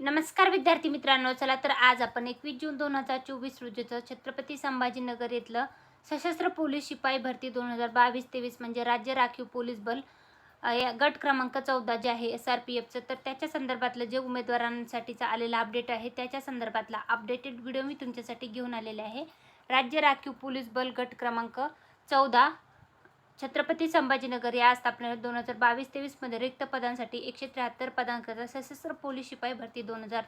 नमस्कार विद्यार्थी मित्रांनो चला तर आज आपण एकवीस जून दोन हजार चोवीस रोजीचं छत्रपती संभाजीनगर येथलं सशस्त्र पोलीस शिपाई भरती दोन हजार बावीस तेवीस म्हणजे राज्य राखीव पोलीस बल या गट क्रमांक चौदा जे आहे एस आर पी एफचं तर त्याच्या संदर्भातलं जे उमेदवारांसाठीचा आलेला अपडेट आहे त्याच्या संदर्भातला अपडेटेड व्हिडिओ मी तुमच्यासाठी घेऊन आलेले आहे. राज्य राखीव पोलीस बल गट क्रमांक चौदा छत्रपती संभाजीनगर या स्थापनेला दोन हजार बावीस तेवीसमध्ये रिक्त पदांसाठी एकशे त्र्याहत्तर पदांकरता सशस्त्र पोलीस शिपाई भरती दोन हजार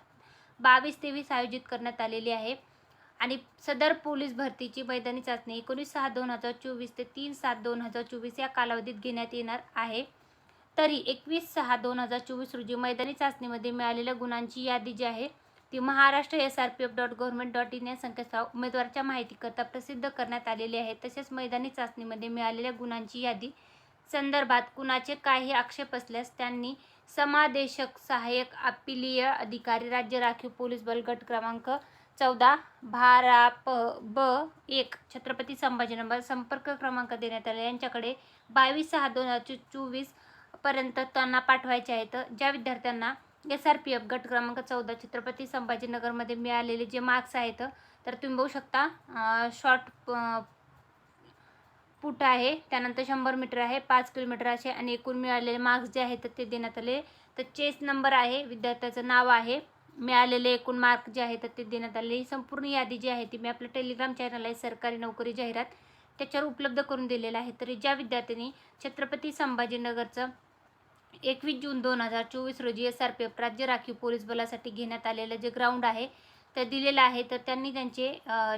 बावीस तेवीस आयोजित करण्यात आलेली आहे. आणि सदर पोलीस भरतीची मैदानी चाचणी एकोणीस सहा दोन हजार चोवीस ते तीन सात दोन हजार चोवीस या कालावधीत घेण्यात येणार आहे. तरी एकवीस सहा दोन हजार चोवीस रोजी मैदानी चाचणीमध्ये मिळालेल्या गुणांची यादी जी आहे ती Maharashtra S R P F dot government dot in या संकेतस्थळावर उमेदवाराच्या माहितीकरता प्रसिद्ध करण्यात आलेली आहे. तसेच मैदानी चाचणीमध्ये मिळालेल्या गुणांची यादी संदर्भात कुणाचे काही आक्षेप असल्यास त्यांनी समादेशक सहाय्यक अपिलीय अधिकारी राज्य राखीव पोलीस बल गट क्रमांक चौदा भारा प ब एक छत्रपती संभाजीनगर संपर्क क्रमांक देण्यात आले यांच्याकडे बावीस सहा दोन हजार चोवीसपर्यंत त्यांना पाठवायचे आहेत ज्या विद्यार्थ्यांना एस आर पी एफ गट क्रमांक चौदा छत्रपती संभाजीनगरमध्ये मिळालेले जे मार्क्स आहेत तर तुम्ही बघू शकता शॉर्ट पुट आहे. त्यानंतर शंभर मीटर आहे पाच किलोमीटर असे आणि एकूण मिळालेले मार्क्स जे आहेत ते देण्यात आले. तर चेस नंबर आहे विद्यार्थ्याचं नाव आहे. मिळालेले एकूण मार्क जे आहेत ते देण्यात आले. ही संपूर्ण यादी जी आहे ती मी आपल्या टेलिग्राम चॅनल आहे सरकारी नोकरी जाहिरात. त्याच्यावर उपलब्ध करून दिलेलं आहे. तरी ज्या विद्यार्थ्यांनी छत्रपती संभाजीनगरचं एकवीस जून दोन हजार चोवीस रोजी एस आर पी एफ राज्य राखीव पोलीस बलासाठी घेण्यात आलेलं जे ग्राउंड आहे ते दिलेलं आहे. तर त्यांनी त्यांचे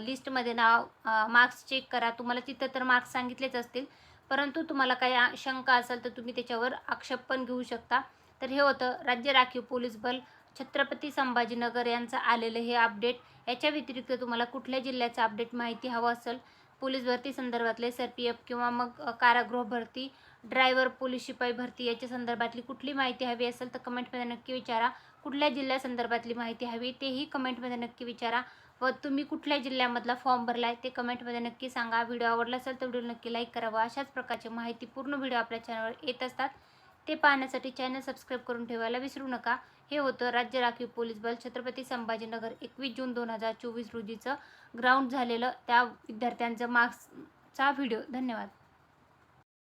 लिस्टमध्ये नाव मार्क्स चेक करा. तुम्हाला तिथं तर मार्क्स सांगितलेच असतील परंतु तुम्हाला काही शंका असेल तर तुम्ही त्याच्यावर आक्षेप पण घेऊ शकता. तर हे होतं. राज्य राखीव पोलीस बल छत्रपती संभाजीनगर यांचं आलेलं हे अपडेट याच्या व्यतिरिक्त तुम्हाला कुठल्या जिल्ह्याचं अपडेट माहिती हवं असेल पोलीस भरती संदर्भातले सर पी एफ किंवा मग कारागृह भरती ड्रायव्हर पोलीस शिपाई भरती याच्या संदर्भातली कुठली माहिती हवी असेल तर कमेंटमध्ये नक्की विचारा. कुठल्या जिल्ह्यासंदर्भातली माहिती हवी तेही कमेंटमध्ये नक्की विचारा. व तुम्ही कुठल्या जिल्ह्यामधला फॉर्म भरला आहे ते कमेंटमध्ये नक्की सांगा. व्हिडिओ आवडला असेल तर व्हिडिओ नक्की लाईक करा व अशाच माहिती पूर्ण व्हिडिओ आपल्या चॅनलवर येत असतात. ते पाहण्यासाठी चॅनल सबस्क्राईब करून ठेवायला विसरू नका. हे होतं. राज्य राखीव पोलीस बल छत्रपती संभाजीनगर एकवीस जून दोन हजार चोवीस रोजीचं ग्राउंड झालेलं त्या विद्यार्थ्यांचं मार्क्सचा व्हिडिओ धन्यवाद.